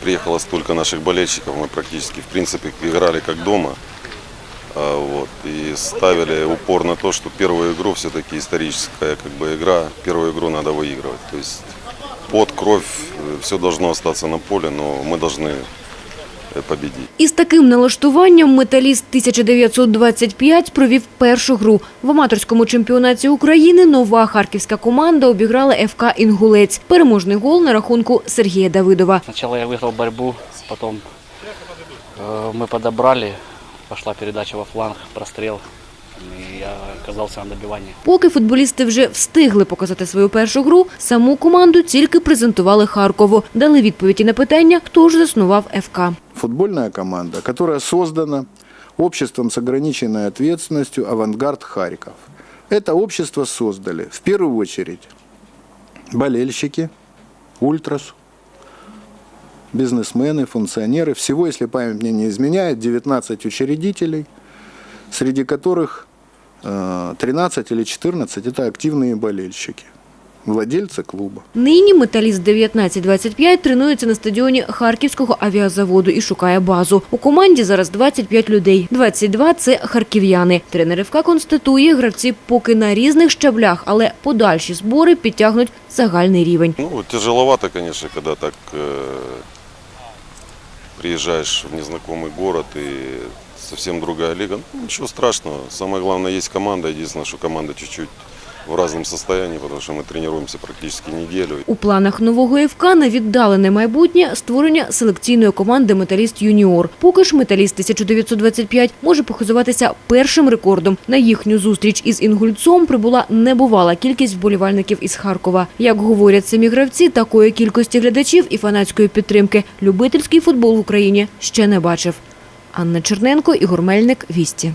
приехало столько наших болельщиков, мы практически, в принципе, играли как дома. А, Вот, и ставили упор на то, что первую игру все-таки историческая как бы игра, первую игру надо выигрывать. То есть под кровь, все должно остаться на поле, но мы должны э, победить. Із таким налаштуванням металіст 1925 провів першу гру. В аматорському чемпіонаті України нова харківська команда обіграла ФК «Інгулець». Переможний гол на рахунку Сергія Давидова. Сначала я выиграл борьбу, потом э, мы подобрали, пошла передача во фланг, прострел, и я оказался на добивании. Поки футболісти вже встигли показати свою першу гру, саму команду тільки презентували Харкову. Дали відповіді на питання, хто ж заснував ФК. футбольная команда, которая создана обществом с ограниченной ответственностью «Авангард Харьков». Это общество создали в первую очередь болельщики, ультрас, бизнесмены, функционеры. Всего, если память мне не изменяет, 19 учредителей, среди которых э, 13 или 14 – это активные болельщики, владельцы клуба. Нині металіст 1925 тренується на стадіоні Харківського авіазаводу і шукає базу. У команді зараз 25 людей. 22 – це харків'яни. Тренер ФК констатує, гравці поки на різних щаблях, але подальші збори підтягнуть загальний рівень. Ну, тяжеловато, конечно, когда так э, приезжаешь в незнакомый город и совсем другая лига. Ну, ничего страшного. Самое главное, есть команда. Единственное, что команда чуть-чуть в разном состоянии, потому что мы тренируемся практически неделю. У планах нового ФК на віддалене майбутнє створення селекційної команди «Металіст Юніор». Поки ж «Металіст 1925» може похизуватися першим рекордом. На їхню зустріч із «Інгульцом» прибула небувала кількість вболівальників із Харкова. Як говорять самі гравці, такої кількості глядачів і фанатської підтримки любительський футбол в Україні ще не бачив. Анна Черненко, Ігор Мельник, Вісті.